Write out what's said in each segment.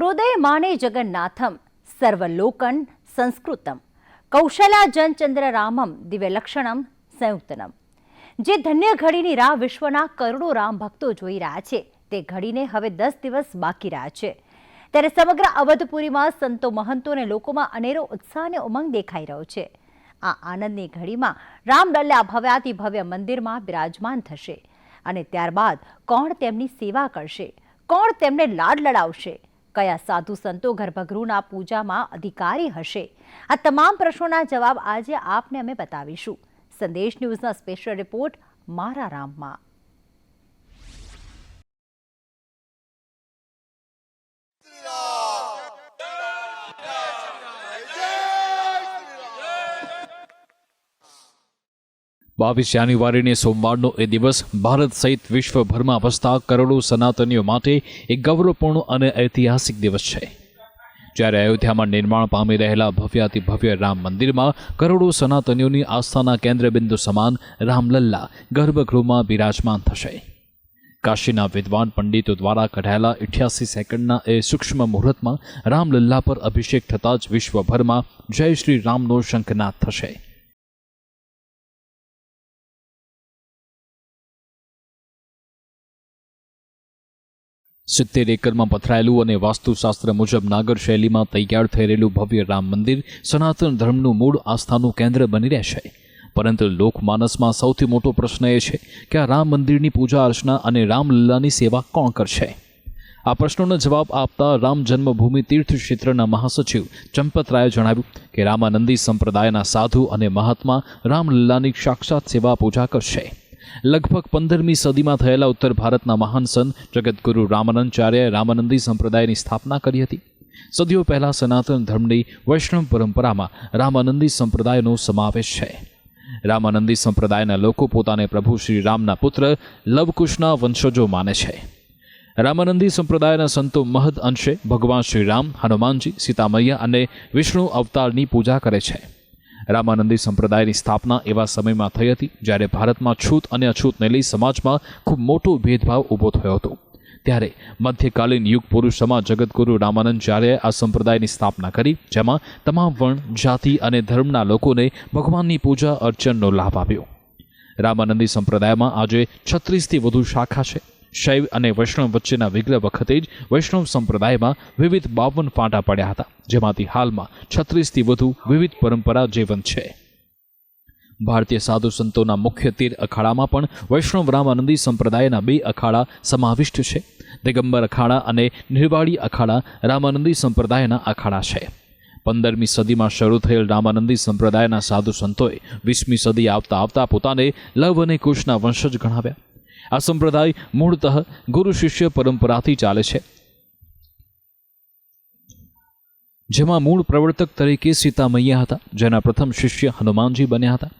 પ્રોદયમાને જગન્નાથમ સર્વલોકન સંસ્કૃતમ કૌશલા જનચંદ્ર રામમ દિવ્યલક્ષણમ સંયુક્તનમ જે ધન્ય ઘડીની રાહ વિશ્વના કરોડો રામ ભક્તો જોઈ રહ્યા છે તે ઘડીને હવે દસ દિવસ બાકી રહ્યા છે ત્યારે સમગ્ર અવધપુરીમાં સંતો મહંતો અને લોકોમાં અનેરો ઉત્સાહ અને ઉમંગ દેખાઈ રહ્યો છે આ આનંદની ઘડીમાં રામલલ્લા ભવ્યાતિ ભવ્ય મંદિરમાં બિરાજમાન થશે અને ત્યારબાદ કોણ તેમની સેવા કરશે કોણ તેમને લાડ લડાવશે કયા સાધુ સંતો ગર્ભગૃહના પૂજામાં અધિકારી હશે? આ તમામ પ્રશ્નોના જવાબ આજે આપને અમે બતાવીશું. સંદેશ ન્યૂઝના સ્પેશિયલ રિપોર્ટ મારા રામમાં. બાવીસ જાન્યુઆરીને સોમવારનો એ દિવસ ભારત સહિત વિશ્વભરમાં વસતા કરોડો સનાતનીઓ માટે એક ગૌરવપૂર્ણ અને ઐતિહાસિક દિવસ છે. જ્યારે અયોધ્યામાં નિર્માણ પામી રહેલા ભવ્યાતિ ભવ્ય રામ મંદિરમાં કરોડો સનાતનીઓની આસ્થાના કેન્દ્રબિંદુ સમાન રામલલ્લા ગર્ભગૃહમાં બિરાજમાન થશે. કાશીના વિદ્વાન પંડિતો દ્વારા કઢાયેલા ઇઠ્યાસી સેકન્ડના એ સૂક્ષ્મ મુહૂર્તમાં રામલલ્લા પર અભિષેક થતાં જ વિશ્વભરમાં જય શ્રી રામનો શંખનાદ થશે. સિત્તેર એકરમાં પથરાયેલું અને વાસ્તુશાસ્ત્ર મુજબ નાગર શૈલીમાં તૈયાર રહેલું ભવ્ય રામ મંદિર સનાતન ધર્મનું મૂળ આસ્થાનું કેન્દ્ર બની રહેશે. પરંતુ લોકમાનસમાં સૌથી મોટો પ્રશ્ન એ છે કે આ રામ મંદિરની પૂજા અર્ચના અને રામલીલાની સેવા કોણ કરશે? આ પ્રશ્નોનો જવાબ આપતા રામ જન્મભૂમિ તીર્થ ક્ષેત્રના મહાસચિવ ચંપતરાયે જણાવ્યું કે રામાનંદી સંપ્રદાયના સાધુ અને મહાત્મા રામલીલાની સાક્ષાત સેવા પૂજા કરશે. લગભગ પંદરમી સદીમાં થયેલા ઉત્તર ભારતના મહાન સંત જગતગુરુ રામાનંદચાર્યએ રામાનંદી સંપ્રદાયની સ્થાપના કરી હતી. સદીઓ પહેલાં સનાતન ધર્મની વૈષ્ણવ પરંપરામાં રામાનંદી સંપ્રદાયનો સમાવેશ છે. રામાનંદી સંપ્રદાયના લોકો પોતાને પ્રભુ શ્રી રામના પુત્ર લવકુશના વંશજો માને છે. રામાનંદી સંપ્રદાયના સંતો મહદ અંશે ભગવાન શ્રી રામ હનુમાનજી, સીતામૈયા અને વિષ્ણુ અવતારની પૂજા કરે છે. રામાનંદી સંપ્રદાયની સ્થાપના એવા સમયમાં થઈ હતી, જ્યારે ભારતમાં છૂત અને અછૂતને લઈ સમાજમાં ખૂબ મોટો ભેદભાવ ઊભો થયો હતો. ત્યારે મધ્યકાલીન યુગ પુરુષોમાં જગતગુરુ રામાનંદચાર્યએ આ સંપ્રદાયની સ્થાપના કરી, જેમાં તમામ વર્ણ જાતિ અને ધર્મના લોકોને ભગવાનની પૂજા અર્ચનનો લાભ આપ્યો. રામાનંદી સંપ્રદાયમાં આજે છત્રીસથી વધુ શાખા છે. શૈવ અને વૈષ્ણવ વચ્ચેના વિગ્રહ વખતે જ વૈષ્ણવ સંપ્રદાયમાં વિવિધ બાવન ફાંટા પડ્યા હતા, જેમાંથી હાલમાં છત્રીસથી વધુ વિવિધ પરંપરા જીવંત છે. ભારતીય સાધુ સંતોના મુખ્ય તીર અખાડામાં પણ વૈષ્ણવ રામાનંદી સંપ્રદાયના બે અખાડા સમાવિષ્ટ છે. દિગંબર અખાડા અને નિર્વાળી અખાડા રામાનંદી સંપ્રદાયના અખાડા છે. પંદરમી સદીમાં શરૂ થયેલ રામાનંદી સંપ્રદાયના સાધુ સંતોએ વીસમી સદી આવતા આવતા પોતાને લવ અને કુશના વંશજ ગણાવ્યા. આ સંપ્રદાય મૂળતઃ ગુરુ શિષ્ય પરંપરાથી ચાલે છે. જેમાં મૂળ પ્રવર્તક તરીકે સીતામૈયા હતા, જેના પ્રથમ શિષ્ય હનુમાનજી બન્યા હતા.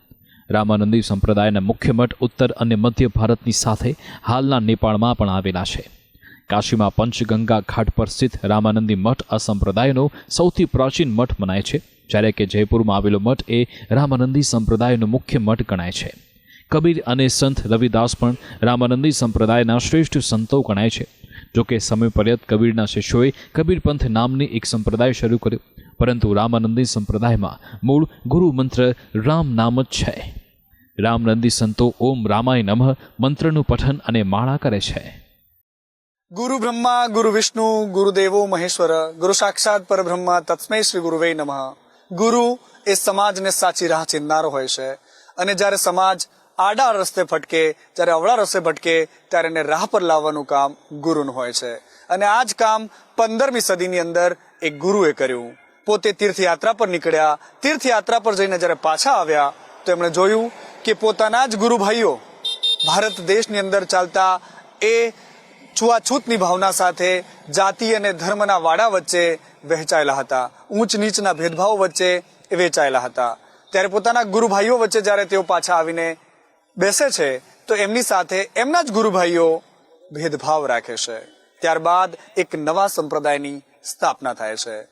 રામાનંદી સંપ્રદાયના મુખ્ય મઠ ઉત્તર અને મધ્ય ભારતની સાથે હાલના નેપાળમાં પણ આવેલા છે. કાશીમાં પંચગંગા ઘાટ પર સ્થિત રામાનંદી મઠ આ સંપ્રદાયનો સૌથી પ્રાચીન મઠ મનાય છે. જ્યારે કે જયપુરમાં આવેલો મઠ એ રામાનંદી સંપ્રદાયનો મુખ્ય મઠ ગણાય છે. કબીર અને સંત રવિદાસ પણ રામાનંદી સંપ્રદાયના શ્રેષ્ઠ સંતો ગણાય છે. જોકે સમય પર્યત કબીરના શિષ્યોએ કબીરપંથ નામની એક સંપ્રદાય શરૂ કર્યો, પરંતુ રામાનંદી સંપ્રદાયમાં મૂળ ગુરુ મંત્ર રામ નામ જ છે. રામનંદી સંતો ઓમ રામાય નમઃ મંત્રનું પઠન અને માળા કરે છે. ગુરુ બ્રહ્મા, ગુરુ વિષ્ણુ ગુરુદેવો મહેશ્વર, ગુરુ સાક્ષાત પરબ્રહ્મા તત્મય શ્રી ગુરુવે નમઃ. ગુરુ એ સમાજને સાચી રાહ ચિંધનારો હોય છે અને જ્યારે સમાજ આડા રસ્તે ફટકે, જ્યારે અવળા રસ્તે ભટકે, ત્યારે એને રાહ પર લાવવાનું કામ ગુરુનું હોય છે. અને આ જ કામ પંદરમી સદીની અંદર એક ગુરુએ કર્યું. પોતે તીર્થયાત્રા પર નીકળ્યા. તીર્થયાત્રા પર જઈને જ્યારે પાછા આવ્યા, તો એમણે જોયું કે પોતાના જ ગુરુ ભાઈઓ ભારત દેશની અંદર ચાલતા એ છૂઆછૂતની ભાવના સાથે જાતિ અને ધર્મના વાડા વચ્ચે વહેંચાયેલા હતા. ઊંચ નીચના ભેદભાવો વચ્ચે વેચાયેલા હતા. ત્યારે પોતાના ગુરુ ભાઈઓ વચ્ચે જ્યારે તેઓ પાછા આવીને બેસે છે, તો એમની સાથે એમના જ ગુરુભાઈઓ ભેદભાવ રાખે છે. ત્યારબાદ એક નવા સંપ્રદાયની સ્થાપના થાય છે.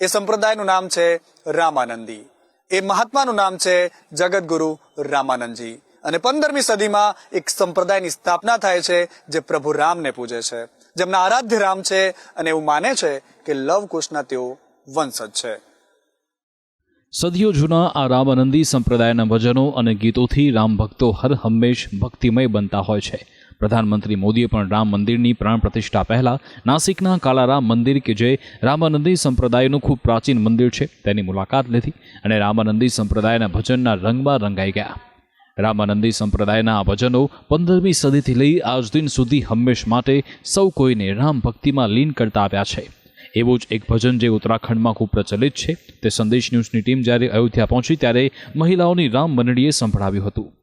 એ સંપ્રદાયનું નામ છે રામાનંદી. એ મહાત્માનું નામ છે જગતગુરુ રામાનંદજી. અને પંદરમી સદીમાં એક સંપ્રદાયની સ્થાપના થાય છે જે પ્રભુ રામને પૂજે છે. જેમના આરાધ્ય રામ છે અને એવું માને છે કે લવકુશના તેઓ વંશજ છે. સદીઓ જૂના આ રામાનંદી સંપ્રદાયના ભજનો અને ગીતોથી રામ ભક્તો હર હંમેશ ભક્તિમય બનતા હોય છે. પ્રધાનમંત્રી મોદીએ પણ રામ મંદિરની પ્રાણ પ્રતિષ્ઠા પહેલાં નાસિકના કાલારામ મંદિર કે જે રામાનંદી સંપ્રદાયનું ખૂબ પ્રાચીન મંદિર છે તેની મુલાકાત લીધી અને રામાનંદી સંપ્રદાયના ભજનના રંગમાં રંગાઈ ગયા. રામાનંદી સંપ્રદાયના આ ભજનો પંદરમી સદીથી લઈ આજ દિન સુધી હંમેશ માટે સૌ કોઈને રામ ભક્તિમાં લીન કરતા આવ્યા છે. એવું જ એક ભજન જે ઉત્તરાખંડમાં ખૂબ પ્રચલિત છે. તે સંદેશ ન્યૂઝની ટીમ જ્યારે અયોધ્યા પહોંચી ત્યારે મહિલાઓની રામ મંડળીએ સંભળાવ્યું હતું.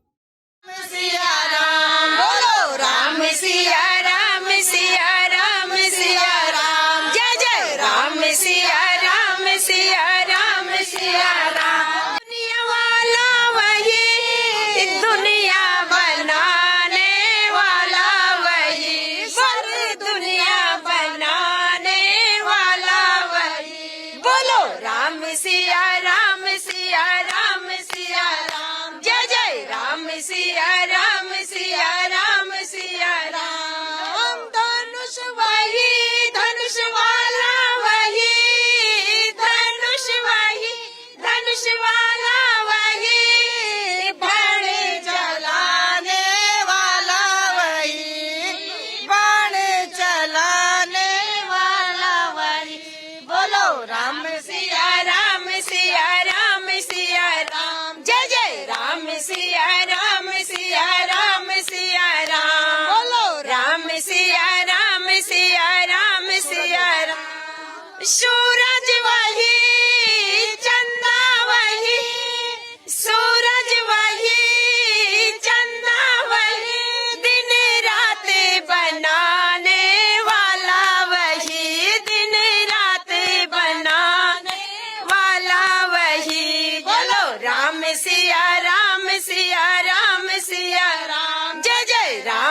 बोलो राम सिया राम सिया राम सिया राम जय जय राम सिया राम सिया राम सिया राम बोलो राम सिया राम सिया राम सिया राम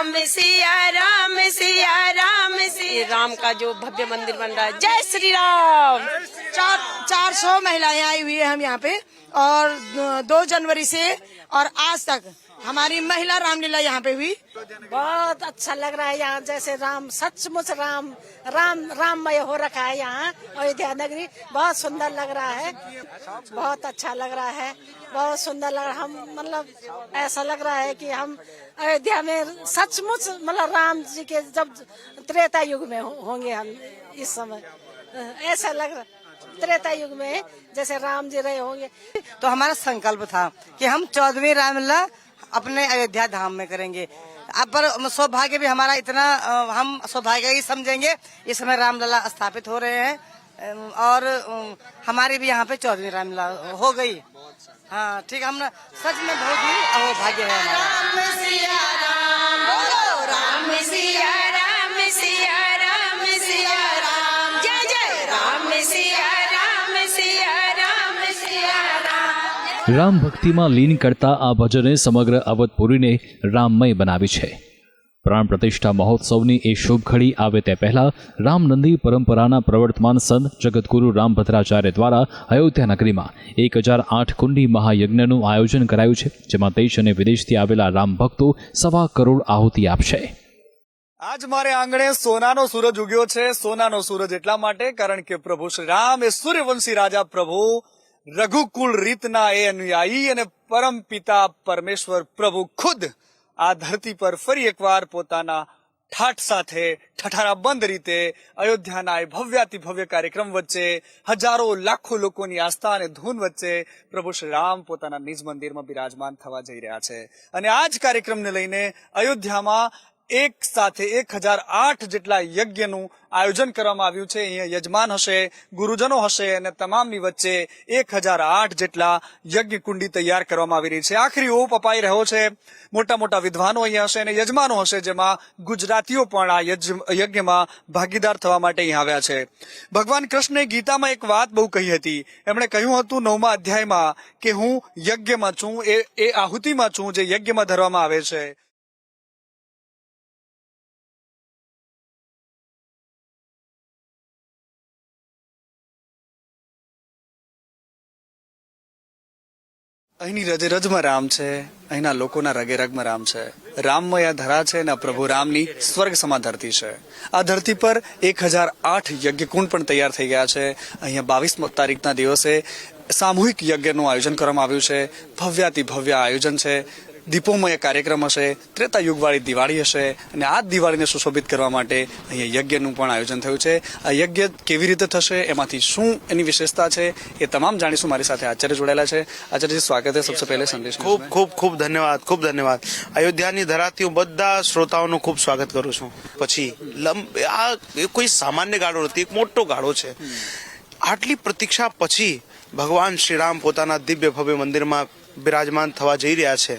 राम सिया राम सिया राम सिया। राम का जो भव्य मंदिर बन रहा है। जय श्री राम। चार चार सौ महिलाएँ आई हुई है हम यहाँ पे, और दो जनवरी से, और आज तक हमारी महिला रामलीला यहाँ पे हुई। बहुत अच्छा लग रहा है यहाँ जैसे राम सचमुच राम राम राममय हो रखा है यहाँ अयोध्या नगरी। बहुत सुंदर लग रहा है। बहुत अच्छा लग रहा है। बहुत सुंदर लग रहा है। हम मतलब ऐसा लग रहा है कि हम अयोध्या में सचमुच मतलब राम जी के जब त्रेता युग में होंगे हम इस समय। ऐसा लग रहा त्रेता युग में जैसे राम जी रहे होंगे। तो हमारा संकल्प था कि हम चौदहवीं रामलीला अपने अयोध्या धाम में करेंगे। अब पर सौभाग्य भी हमारा इतना हम सौभाग्य ही समझेंगे। इस समय रामलला स्थापित हो रहे हैं। और हमारे भी यहाँ पे चौदहवीं रामलला हो गई। हाँ ठीक, हम सच में बहुत ही सौभाग्य है हमारा। राम सिया राम राम सिया રામ ભક્તિમાં લીન કરતા આ ભજને સમગ્ર અવધપુરીને રામમય બનાવી છે. પ્રાણ પ્રતિષ્ઠા મહોત્સવની એ શુભ ઘડી આવે તે પહેલા રામનંદી પરંપરાના પ્રવર્તમાન સંત જગતગુરુ રામભદ્રાચાર્ય દ્વારા અયોધ્યા નગરીમાં એક હજાર આઠ કુંડી મહાયજ્ઞનું આયોજન કરાયું છે, જેમાં દેશ અને વિદેશથી આવેલા રામ ભક્તો સવા કરોડ આહુતિ આપશે. આજ મારે આંગણે સોનાનો સૂરજ ઉગ્યો છે. સોનાનો સૂરજ એટલા માટે કારણ કે પ્રભુ શ્રી રામ એ સૂર્યવંશી રાજા પ્રભુ રઘુકુળ રીતના એ અનુયાયી અને પરમ પિતા પરમેશ્વર પ્રભુ ખુદ આ ધરતી પર ફરી એકવાર પોતાના ઠાઠ સાથે ઠઠારા બંધ રીતે અયોધ્યાના એ ભવ્યાતિ ભવ્ય કાર્યક્રમ વચ્ચે હજારો લાખો લોકોની આસ્થા અને ધૂન વચ્ચે પ્રભુ શ્રી રામ પોતાના નિજ મંદિરમાં બિરાજમાન થવા જઈ રહ્યા છે. અને આ જ કાર્યક્રમને લઈને અયોધ્યામાં એક સાથે એક હજાર આઠ જેટલા યજ્ઞનું આયોજન કરવામાં આવ્યું છે. અહીંયા યજમાન હશે, ગુરુજનો હશે અને તમામની વચ્ચે એક હજાર આઠ જેટલા યજ્ઞ કુંડી તૈયાર કરવામાં આવી રહી છે. આખરી ઓપ અપાઈ રહ્યો છે. મોટા મોટા વિદ્વાનો અહીંયા હશે અને યજમાનો હશે જેમાં ગુજરાતીઓ પણ આ યજ્ઞ- યજ્ઞમાં ભાગીદાર થવા માટે અહીં આવ્યા છે. ભગવાન કૃષ્ણે ગીતામાં એક વાત બહુ કહી હતી. એમણે કહ્યું હતું નવમા અધ્યાયમાં કે હું યજ્ઞમાં છું, એ એ આહુતિમાં છું જે યજ્ઞમાં ધરવામાં આવે છે. અહીંની રજે રજમાં રામ છે, અહીંના લોકોના રગે રગમાં રામ છે. રામમય આ ધરા છે અને પ્રભુ રામની સ્વર્ગ સમા ધરતી છે. આ ધરતી પર એક હજાર આઠ યજ્ઞકુંડ પણ તૈયાર થઈ ગયા છે. અહીંયા બાવીસ તારીખના દિવસે સામૂહિક યજ્ઞનું આયોજન કરવામાં આવ્યું છે. ભવ્યાતિ ભવ્ય આયોજન છે. દીપોમય કાર્યક્રમ હશે ત્રેતા યુગવાળી દિવાળી હશે અને આ દિવાળીને સુશોભિત કરવા માટે અહીંયા યજ્ઞનું પણ આયોજન થયું છે. આ યજ્ઞ કેવી રીતે થશે એમાંથી શું એની વિશેષતા છે એ તમામ જાણીશું. મારી સાથે આચાર્ય જોડાયેલા છે. આચાર્યજી સ્વાગત છે સૌથી પહેલા સંદેશ ખૂબ ખૂબ ખૂબ ધન્યવાદ ખૂબ ધન્યવાદ. અયોધ્યાની ધરાથી હું બધા શ્રોતાઓનું ખૂબ સ્વાગત કરું છું. પછી લંબ આ કોઈ સામાન્ય ગાળો નથી એક મોટો ગાળો છે. આટલી પ્રતીક્ષા પછી ભગવાન શ્રીરામ પોતાના દિવ્ય ભવ્ય મંદિરમાં બિરાજમાન થવા જઈ રહ્યા છે.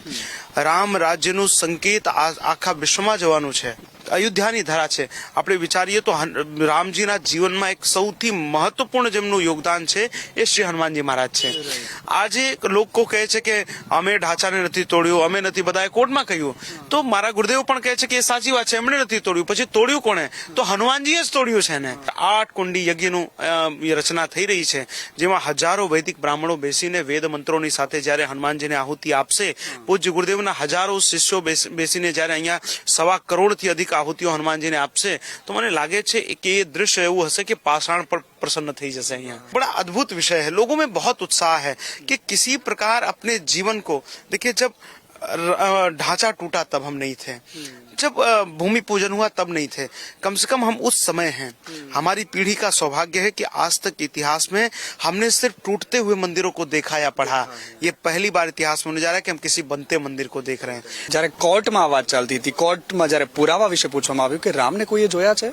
રામ રાજ્યનું સંકેત આખા વિશ્વમાં જવાનું છે. અયોધ્યાની ધરા છે. આપણે વિચારીએ તો રામજીના જીવનમાં એક સૌથી મહત્વપૂર્ણ જેમનું યોગદાન છે એ શ્રી હનુમાનજી મહારાજ છે. આજે લોકો કહે છે કે અમે ઢાંચાને નથી તોડ્યું, અમે નથી બધાએ કોર્ટમાં કહ્યું. તો મારા ગુરુદેવ પણ કહે છે કે એ સાચી વાત છે, એમણે નથી તોડ્યું. પછી તોડ્યું કોણે? તો હનુમાનજીએ જ તોડ્યું છે ને આઠ કુંડી યજ્ઞનું રચના થઈ રહી છે, જેમાં હજારો વૈદિક બ્રાહ્મણો બેસીને વેદ મંત્રોની સાથે જ્યારે હનુમાનજીને આહુતિ આપશે, પૂજ્ય ગુરુદેવના હજારો શિષ્યો બેસ- બેસીને જ્યારે અહીંયા સવા કરોડથી અધિક આહુતિઓ હનુમાનજીને આપશે તો મને લાગે છે કે એ દૃશ્ય એવું હશે કે પાષાણ પર प्रसन्न થઈ જશે અહીંયા बड़ा अद्भुत विषय है लोगों में बहुत उत्साह है कि किसी प्रकार अपने जीवन को देखिए जब अ, ढांचा टूटा तब हम नहीं थे जब अ, भूमि पूजन हुआ तब नहीं थे कम से कम हम उस समय हैं हमारी पीढ़ी का सौभाग्य है कि आज तक इतिहास में हमने सिर्फ टूटते हुए मंदिरों को देखा या पढ़ा ये पहली बार इतिहास में होने जा रहा है कि हम किसी बनते मंदिर को देख रहे हैं જ્યારે કોર્ટમાં આ વાત ચાલતી હતી કોર્ટમાં જ્યારે પુરાવા વિશે પૂછવામાં આવ્યું કે રામને કોઈએ જોયા છે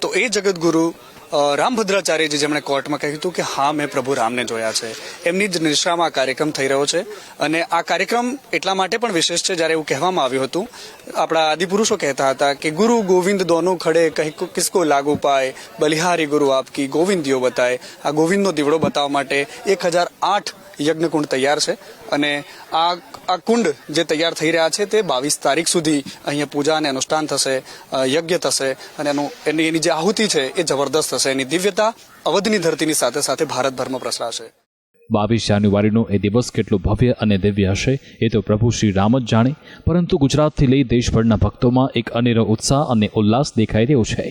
તો એ જગતગુરુ અ, રામભદ્રાચાર્યજી જેમણે કોર્ટમાં કહ્યું હતું કે હા મેં પ્રભુ રામને જોયા છે એમની જ નિશ્રામાં આ કાર્યક્રમ થઈ રહ્યો છે અને આ કાર્યક્રમ એટલા માટે પણ વિશેષ છે જ્યારે એવું કહેવામાં આવ્યું હતું આપણા આદિપુરુષો કહેતા હતા કે, ગુરુ ગોવિંદ દોનો ખડે કહી કિસકો લાગુ પાય? બલિહારી ગુરુ આપકી ગોવિંદીઓ બતાય. આ ગોવિંદનો દીવડો બતાવવા માટે એક હજાર આઠ યજ્ઞકુંડ તૈયાર છે અને આ આ કુંડ જે તૈયાર થઈ રહ્યા છે તે બાવીસ તારીખ સુધી અહીંયા પૂજા અને અનુષ્ઠાન થશે યજ્ઞ થશે અને એનું, એની એની જે આહુતિ છે એ જબરદસ્ત થશે. એની દિવ્યતા અવધની ધરતીની સાથે સાથે ભારતભરમાં પ્રસરાશે. બાવીસ જાન્યુઆરીનો એ દિવસ કેટલો ભવ્ય અને દિવ્ય હશે એ તો પ્રભુ શ્રી રામ જ જાણે, પરંતુ ગુજરાતથી લઈ દેશભરના ભક્તોમાં એક અનેરો ઉત્સાહ અને ઉલ્લાસ દેખાઈ રહ્યો છે.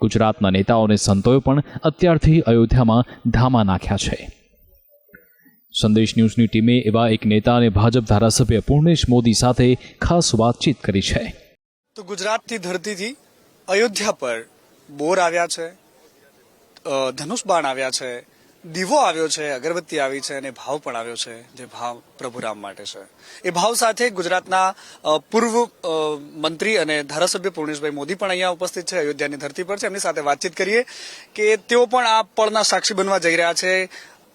ગુજરાતના નેતાઓ અને સંતોએ પણ અત્યારથી અયોધ્યામાં ધામા નાખ્યા છે. સંદેશ ન્યૂઝની ટીમે એવા એક નેતા અને ભાજપ ધારાસભ્ય પૂર્ણેશ મોદી સાથે ખાસ વાતચીત કરી છે. તો ગુજરાતથી ધરતીથી અયોધ્યા પર બોર આવ્યા છે ધનુષ બાણ આવ્યા છે દીવો આવ્યો છે, અગરબત્તી આવી છે અને ભાવ પણ આવ્યો છે, જે ભાવ પ્રભુરામ માટે છે. એ ભાવ સાથે ગુજરાતના પૂર્વ મંત્રી અને ધારાસભ્ય પૂર્ણેશભાઈ મોદી પણ અહીંયા ઉપસ્થિત છે, અયોધ્યાની ધરતી પર છે. એમની સાથે વાતચીત કરીએ કે તેઓ પણ આ પળના સાક્ષી બનવા જઈ રહ્યા છે.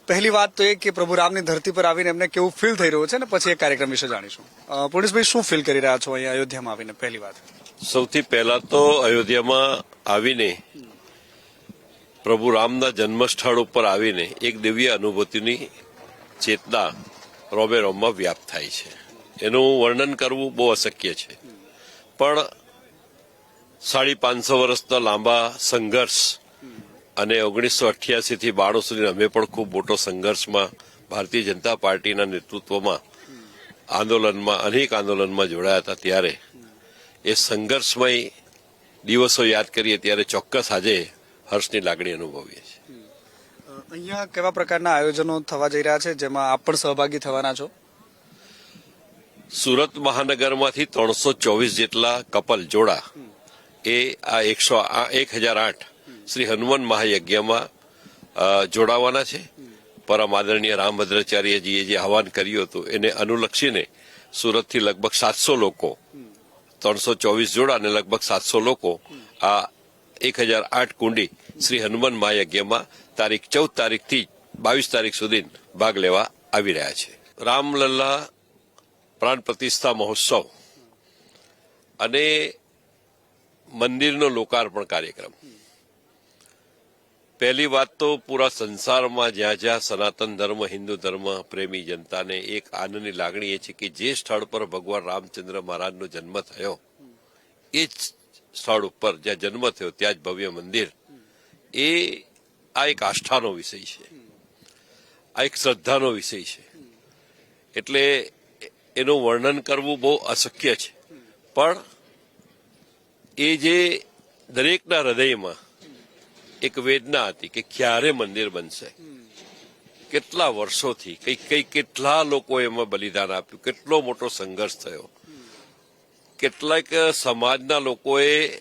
પહેલી વાત તો એ કે પ્રભુ રામની ધરતી પર આવીને એમને કેવું ફીલ થઈ રહ્યું છે અને પછી એ કાર્યક્રમ વિશે જાણીશું. પૂર્ણેશભાઈ, શું ફીલ કરી રહ્યા છો અહીંયા અયોધ્યામાં આવીને? પહેલી વાત. સૌથી પહેલા તો અયોધ્યામાં આવીને પ્રભુ રામના જન્મસ્થળ ઉપર આવીને એક દિવ્ય અનુભૂતિની ચેતના રોમે રોમમાં વ્યાપ્ત થાય છે. એનું વર્ણન કરવું બહુ અશક્ય છે. પણ સાડી પાંચસો વર્ષના લાંબા સંઘર્ષ અને ઓગણીસો અઠ્યાસી થી બાણું સુધી અમે પણ ખૂબ મોટો સંઘર્ષમાં ભારતીય જનતા પાર્ટીના નેતૃત્વમાં આંદોલનમાં, અનેક આંદોલનમાં જોડાયા હતા ત્યારે. એ સંઘર્ષમય દિવસો યાદ કરીએ ત્યારે ચોક્કસ આજે હર્ષની લાગણી અનુભવીએ છીએ. અહીંયા કેવા પ્રકારના આયોજનો થવા જઈ રહ્યા છે જેમાં આપ પણ સહભાગી થવાના છો? સુરત મહાનગરમાંથી ત્રણસો ચોવીસ જેટલા કપલ જોડા એ આ એકસો એક હજાર આઠ શ્રી હનુમાન મહાયજ્ઞમાં જોડાવાના છે. પરમ આદરણીય રામભદ્રાચાર્યજીએ જે આહવાન કર્યું હતું એને અનુલક્ષીને સુરતથી લગભગ સાતસો લોકો ત્રણસો ચોવીસ જોડા અને લગભગ સાતસો લોકો આ એક હજાર આઠ કુંડી શ્રી હનુમાન મહાયજ્ઞમાં તારીખ ચૌદ તારીખથી બાવીસ તારીખ સુધી ભાગ લેવા આવી રહ્યા છે. રામલલ્લા પ્રાણ પ્રતિષ્ઠા મહોત્સવ અને મંદિરનો લોકાર્પણ કાર્યક્રમ. પહેલી વાત તો પૂરા સંસારમાં જ્યાં જ્યાં સનાતન ધર્મ, હિન્દુ ધર્મ, પ્રેમી જનતાને એક આનંદની લાગણી એ છે કે જે સ્થળ પર ભગવાન રામચંદ્ર મહારાજનો જન્મ થયો, એ જ સ્થળ ઉપર જ્યાં જન્મ થયો, ત્યાં જ ભવ્ય મંદિર. એ આ એક આસ્થાનો વિષય છે. આ એક શ્રદ્ધાનો વિષય છે. એટલે એનું વર્ણન કરવું બહુ અશક્ય છે. પણ એ જે દરેકના હૃદયમાં એક વેદના હતી કે ક્યારે મંદિર બનશે? કેટલા વર્ષોથી, કઈ કઈ કેટલા લોકો એમાં બલિદાન આપ્યું? કેટલો મોટો સંઘર્ષ થયો? કેટલાક સમાજના લોકોએ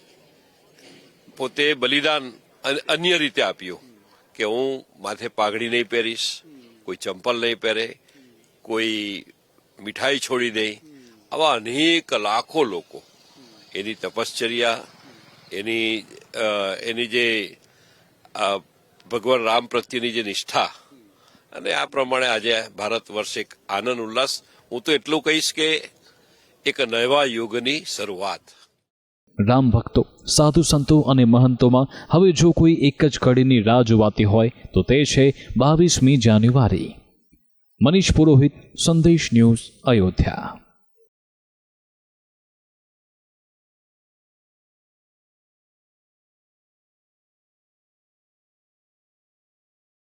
પોતે બલિદાન અન- અન્ય રીતે આપ્યું કે હું માથે પાઘડી નહીં પહેરીશ, કોઈ ચંપલ નહીં પહેરે, કોઈ મીઠાઈ છોડી દે. આવા અનેક લાખો લોકો એની તપશ્ચર્યા, એની એની જે ભગવાન રામ પ્રત્યેની જે નિષ્ઠા અને આ પ્રમાણે આજે ભારત વર્ષ એક આનંદ ઉલ્લાસ. હું તો એટલું કહીશ કે એક નવા યુગની શરૂઆત. રામ ભક્તો, સાધુ સંતો અને મહંતોમાં હવે જો કોઈ એક જ ઘડીની રાહ જોવાતી હોય, તો તે છે બાવીસમી જાન્યુઆરી. મનીષ પુરોહિત, સંદેશ ન્યૂઝ, અયોધ્યા.